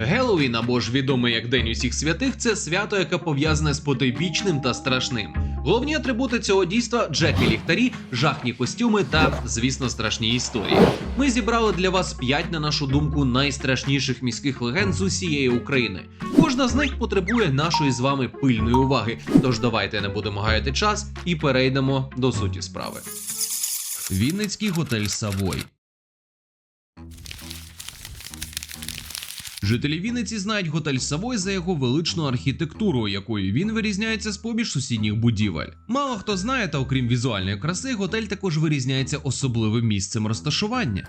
Геловін, або ж відомий як День усіх святих, це свято, яке пов'язане з потойбічним та страшним. Головні атрибути цього дійства джеки ліхтарі, жахні костюми та, звісно, страшні історії. Ми зібрали для вас п'ять, на нашу думку, найстрашніших міських легенд з усієї України. Кожна з них потребує нашої з вами пильної уваги. Тож давайте не будемо гаяти час і перейдемо до суті справи. Вінницький готель Савой. Жителі Вінниці знають готель Савой за його величну архітектуру, якою він вирізняється з поміж сусідніх будівель. Мало хто знає, та окрім візуальної краси, готель також вирізняється особливим місцем розташування.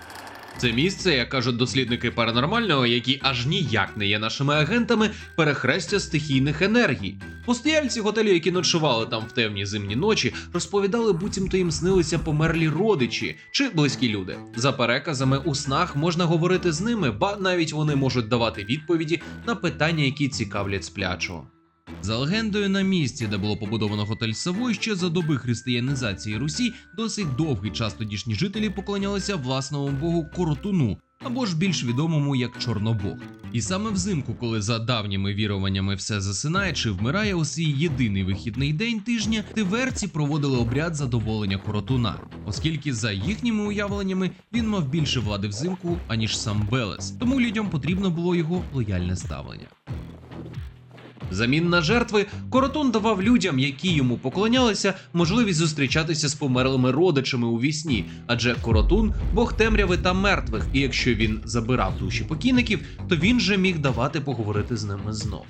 Це місце, як кажуть дослідники паранормального, які аж ніяк не є нашими агентами, перехрестя стихійних енергій. Постояльці готелю, які ночували там в темні зимні ночі, розповідали, буцімто їм снилися померлі родичі чи близькі люди. За переказами у снах можна говорити з ними, ба навіть вони можуть давати відповіді на питання, які цікавлять сплячого. За легендою, на місці, де було побудовано готель Савой, ще за доби християнізації Русі, досить довгий час тодішні жителі поклонялися власному богу Коротуну, або ж більш відомому як Чорнобог. І саме взимку, коли за давніми віруваннями все засинає чи вмирає у свій єдиний вихідний день тижня, тиверці проводили обряд задоволення Коротуна, оскільки за їхніми уявленнями він мав більше влади взимку, аніж сам Белес, тому людям потрібно було його лояльне ставлення. Замін на жертви Коротун давав людям, які йому поклонялися, можливість зустрічатися з померлими родичами у вісні, адже Коротун бог темряви та мертвих, і якщо він забирав душі покійників, то він же міг давати поговорити з ними знов.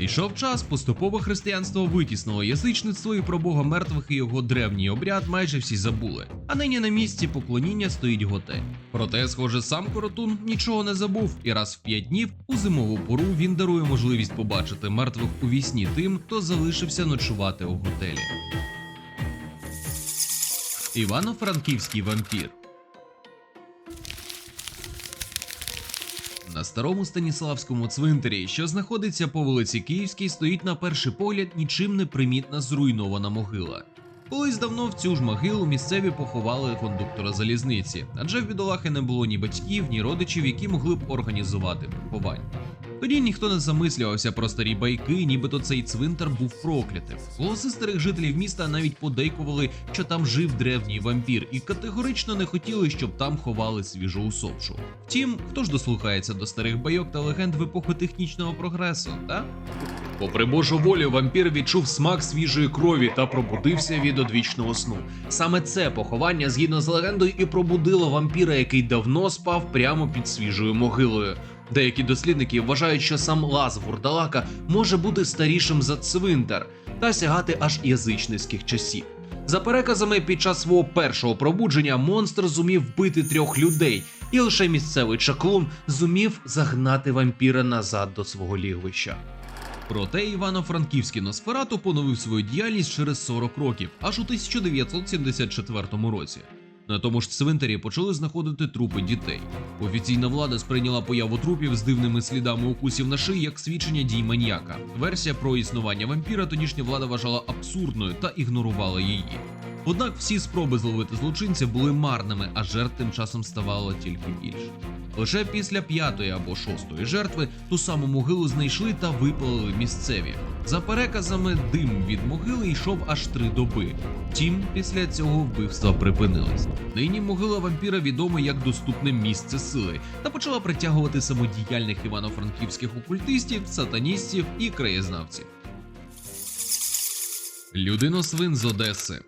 Ішов час, поступово християнство витіснило язичництво і про бога мертвих і його древній обряд майже всі забули. А нині на місці поклоніння стоїть готель. Проте, схоже, сам Коротун нічого не забув, і раз в п'ять днів у зимову пору він дарує можливість побачити мертвих у вісні тим, хто залишився ночувати у готелі. Івано-Франківський вампір. На старому Станіславському цвинтарі, що знаходиться по вулиці Київській, стоїть на перший погляд нічим не примітна зруйнована могила. Колись давно в цю ж могилу місцеві поховали кондуктора залізниці, адже в бідолахи не було ні батьків, ні родичів, які могли б організувати поховання. Тоді ніхто не замислювався про старі байки, нібито цей цвинтар був проклятим. Голоси старих жителів міста навіть подейкували, що там жив древній вампір, і категорично не хотіли, щоб там ховали свіжу усопшу. Втім, хто ж дослухається до старих байок та легенд в епоху технічного прогресу, та? Попри Божу волю, вампір відчув смак свіжої крові та пробудився від одвічного сну. Саме це поховання, згідно з легендою, і пробудило вампіра, який давно спав прямо під свіжою могилою. Деякі дослідники вважають, що сам лаз вурдалака може бути старішим за цвинтар та сягати аж язичницьких часів. За переказами, під час свого першого пробудження монстр зумів вбити трьох людей, і лише місцевий чаклун зумів загнати вампіра назад до свого лігвища. Проте Івано-Франківський Носферату поновив свою діяльність через 40 років, аж у 1974 році. На тому ж цвинтарі почали знаходити трупи дітей. Офіційна влада сприйняла появу трупів з дивними слідами укусів на шиї як свідчення дій маньяка. Версія про існування вампіра тодішня влада вважала абсурдною та ігнорувала її. Однак всі спроби зловити злочинця були марними, а жертв тим часом ставало тільки більше. Лише після п'ятої або шостої жертви ту саму могилу знайшли та випалили місцеві. За переказами, дим від могили йшов аж три доби. Втім, після цього вбивства припинились. Нині могила вампіра відома як доступне місце сили та почала притягувати самодіяльних івано-франківських окультистів, сатаністів і краєзнавців. Людиносвин з Одеси.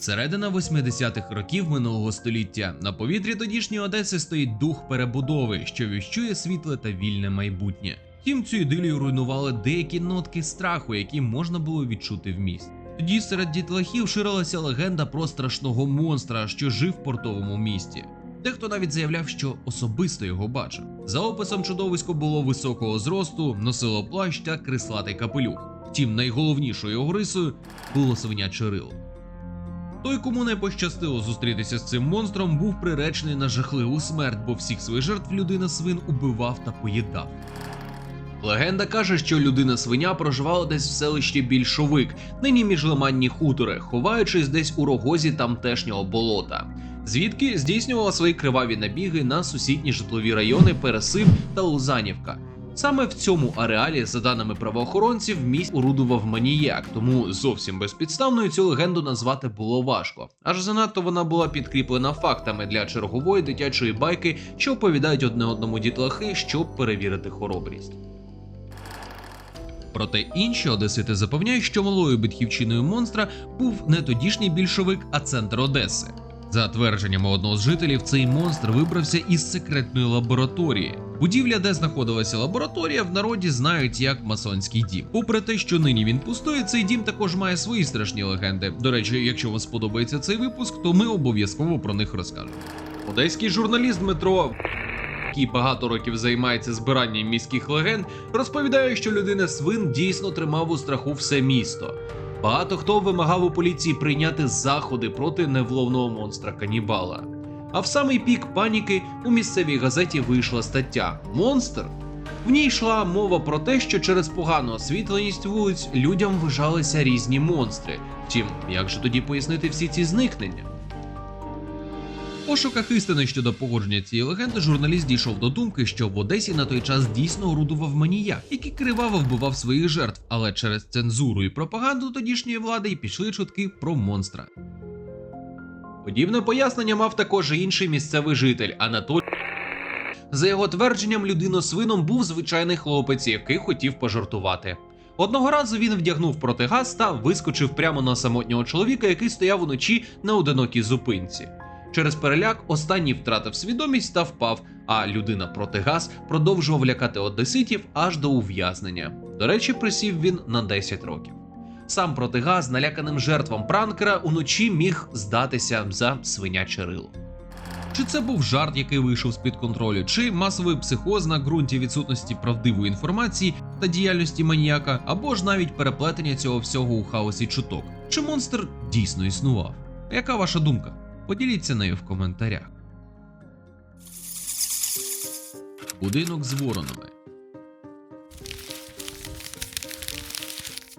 Середина 80-х років минулого століття на повітрі тодішньої Одеси стоїть дух перебудови, що віщує світле та вільне майбутнє. Втім, цю ідилію руйнували деякі нотки страху, які можна було відчути в місті. Тоді серед дітлахів ширилася легенда про страшного монстра, що жив в портовому місті. Дехто навіть заявляв, що особисто його бачив. За описом чудовисько було високого зросту, носило плащ та крислатий капелюх. Втім, найголовнішою його рисою було свиняче рило. Той, кому не пощастило зустрітися з цим монстром, був приречений на жахливу смерть, бо всіх своїх жертв людина свин убивав та поїдав. Легенда каже, що людина свиня проживала десь в селищі Більшовик, нині міжлиманні хутори, ховаючись десь у рогозі тамтешнього болота. звідки здійснювала свої криваві набіги на сусідні житлові райони Пересип та Лузанівка. Саме в цьому ареалі, за даними правоохоронців, місць орудував маніяк, тому зовсім безпідставною цю легенду назвати було важко. Аж занадто вона була підкріплена фактами для чергової дитячої байки, що оповідають одне одному дітлахи, щоб перевірити хоробрість. Проте інші одесити запевняють, що малою битхівчиною монстра був не тодішній більшовик, а центр Одеси. За твердженнями одного з жителів, цей монстр вибрався із секретної лабораторії. Будівля, де знаходилася лабораторія, в народі знають як масонський дім. Попри те, що нині він пустує, цей дім також має свої страшні легенди. До речі, якщо вам сподобається цей випуск, то ми обов'язково про них розкажемо. Одеський журналіст Дмитро який багато років займається збиранням міських легенд, розповідає, що людина свин дійсно тримав у страху все місто. Багато хто вимагав у поліції прийняти заходи проти невловного монстра канібала. А в самий пік паніки у місцевій газеті вийшла стаття Монстр. В ній йшла мова про те, що через погану освітленість вулиць людям вижалися різні монстри. Втім, як же тоді пояснити всі ці зникнення? Пошуках істини щодо погодження цієї легенди журналіст дійшов до думки, що в Одесі на той час дійсно орудував маніяк, який криваво вбивав своїх жертв, але через цензуру і пропаганду тодішньої влади й пішли чутки про монстра. Подібне пояснення мав також і інший місцевий житель Анатолій. За його твердженням, людино-свином був звичайний хлопець, який хотів пожартувати. Одного разу він вдягнув протигаз та вискочив прямо на самотнього чоловіка, який стояв уночі на одинокій зупинці. Через переляк останній втратив свідомість та впав, а людина протигаз продовжував лякати одеситів аж до ув'язнення. До речі, присів він на 10 років. Сам протигаз наляканим жертвам пранкера уночі міг здатися за свиняче рило. Чи це був жарт, який вийшов з-під контролю, чи масовий психоз на ґрунті відсутності правдивої інформації та діяльності маніяка, або ж навіть переплетення цього всього у хаосі чуток? Чи монстр дійсно існував? Яка ваша думка? Поділіться нею в коментарях. Будинок з воронами.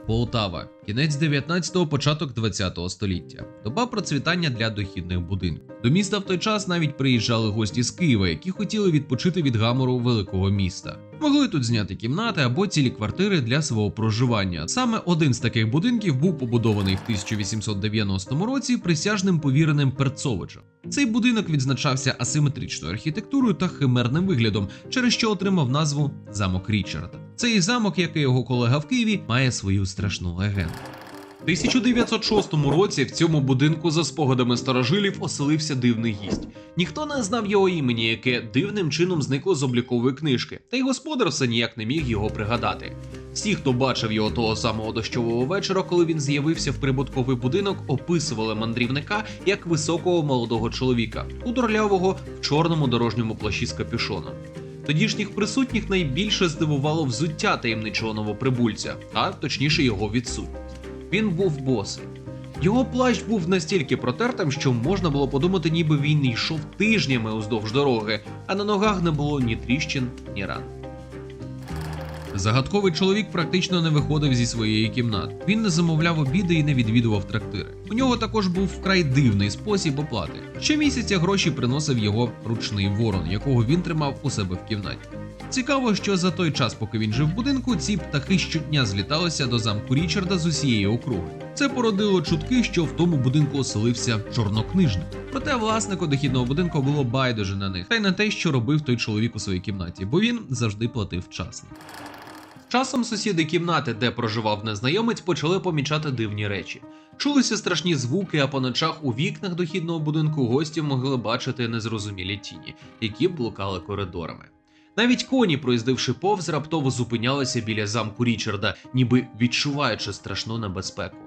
Полтава. Кінець 19-го, початок 20-го століття. Доба процвітання для дохідних будинків. До міста в той час навіть приїжджали гості з Києва, які хотіли відпочити від гамору великого міста. Могли тут зняти кімнати або цілі квартири для свого проживання. Саме один з таких будинків був побудований в 1890 році присяжним повіреним Перцовичем. Цей будинок відзначався асиметричною архітектурою та химерним виглядом, через що отримав назву Замок Річарда. Цей замок, як і його колега в Києві, має свою страшну легенду. В 1906 році в цьому будинку за спогадами старожилів оселився дивний гість. Ніхто не знав його імені, яке дивним чином зникло з облікової книжки, та й господар все ніяк не міг його пригадати. Всі, хто бачив його того самого дощового вечора, коли він з'явився в прибутковий будинок, описували мандрівника як високого молодого чоловіка, худорлявого в чорному дорожньому плащі з капюшоном. Тодішніх присутніх найбільше здивувало взуття таємничого новоприбульця, а точніше його відсутність. Він був босий. Його плащ був настільки протертим, що можна було подумати, ніби він йшов тижнями уздовж дороги, а на ногах не було ні тріщин, ні ран. Загадковий чоловік практично не виходив зі своєї кімнати. Він не замовляв обіди і не відвідував трактири. У нього також був вкрай дивний спосіб оплати. Щомісяця гроші приносив його ручний ворон, якого він тримав у себе в кімнаті. Цікаво, що за той час, поки він жив в будинку, ці птахи щодня зліталися до замку Річарда з усієї округи. Це породило чутки, що в тому будинку оселився чорнокнижник. Проте власнику дохідного будинку було байдуже на них, та й на те, що робив той чоловік у своїй кімнаті, бо він завжди платив вчасно. Часом сусіди кімнати, де проживав незнайомець, почали помічати дивні речі. Чулися страшні звуки, а по ночах у вікнах дохідного будинку гості могли бачити незрозумілі тіні, які блукали коридорами. Навіть коні, проїздивши повз, раптово зупинялися біля замку Річарда, ніби відчуваючи страшну небезпеку.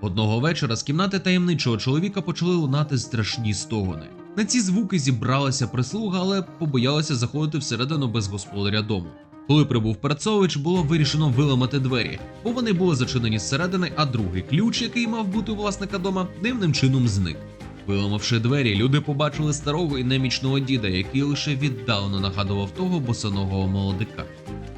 Одного вечора з кімнати таємничого чоловіка почали лунати страшні стогони. На ці звуки зібралася прислуга, але побоялася заходити всередину без господаря дому. Коли прибув Перцович, було вирішено виламати двері, бо вони були зачинені зсередини, а другий ключ, який мав бути у власника дома, дивним чином зник. Виламавши двері, люди побачили старого і немічного діда, який лише віддалено нагадував того босоного молодика.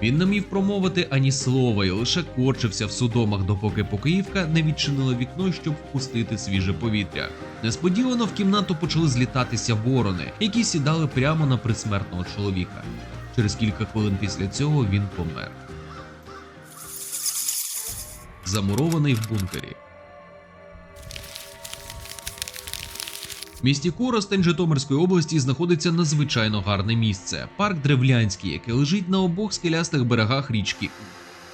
Він не міг промовити ані слова і лише корчився в судомах, допоки покоївка не відчинила вікно, щоб впустити свіже повітря. Несподівано в кімнату почали злітатися ворони, які сідали прямо на предсмертного чоловіка. Через кілька хвилин після цього він помер. Замурований в бункері. В місті Коростень Житомирської області знаходиться надзвичайно гарне місце парк Древлянський, яке лежить на обох скелястих берегах річки.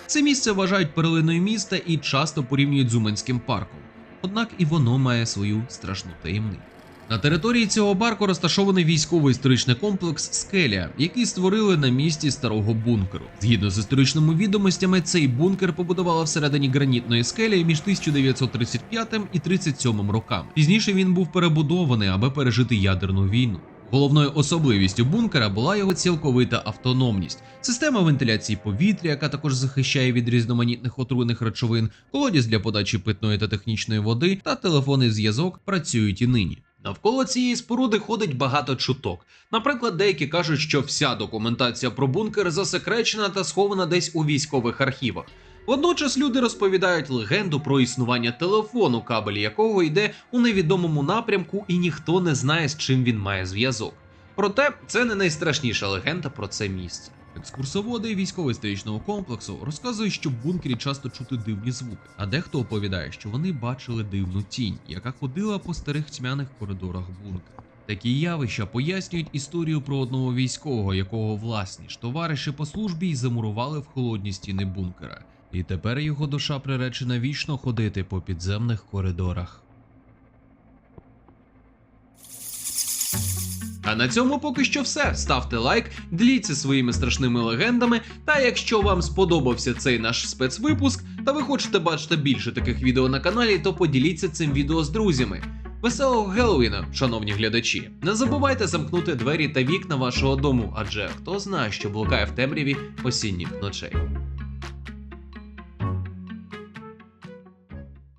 Це місце вважають перлиною міста і часто порівнюють з Уманським парком. Однак і воно має свою страшну таємницю. На території цього парку розташований військово-історичний комплекс Скеля, який створили на місці старого бункеру. Згідно з історичними відомостями, цей бункер побудували всередині гранітної скелі між 1935 і 37 роками. Пізніше він був перебудований, аби пережити ядерну війну. Головною особливістю бункера була його цілковита автономність, система вентиляції повітря, яка також захищає від різноманітних отруйних речовин, колодязь для подачі питної та технічної води та телефонний зв'язок працюють і нині. Навколо цієї споруди ходить багато чуток. Наприклад, деякі кажуть, що вся документація про бункер засекречена та схована десь у військових архівах. Водночас люди розповідають легенду про існування телефону, кабель якого йде у невідомому напрямку, і ніхто не знає, з чим він має зв'язок. Проте це не найстрашніша легенда про це місце. Екскурсоводи військово-історичного комплексу розказують, що в бункері часто чути дивні звуки, а дехто оповідає, що вони бачили дивну тінь, яка ходила по старих тьмяних коридорах бункера. Такі явища пояснюють історію про одного військового, якого власні ж товариші по службі й замурували в холодні стіни бункера. І тепер його душа приречена вічно ходити по підземних коридорах. А на цьому поки що все. Ставте лайк, діліться своїми страшними легендами. Та якщо вам сподобався цей наш спецвипуск, та ви хочете бачити більше таких відео на каналі, то поділіться цим відео з друзями. Веселого Геловіна, шановні глядачі! Не забувайте замкнути двері та вікна вашого дому, адже хто знає, що блукає в темряві осінніх ночей.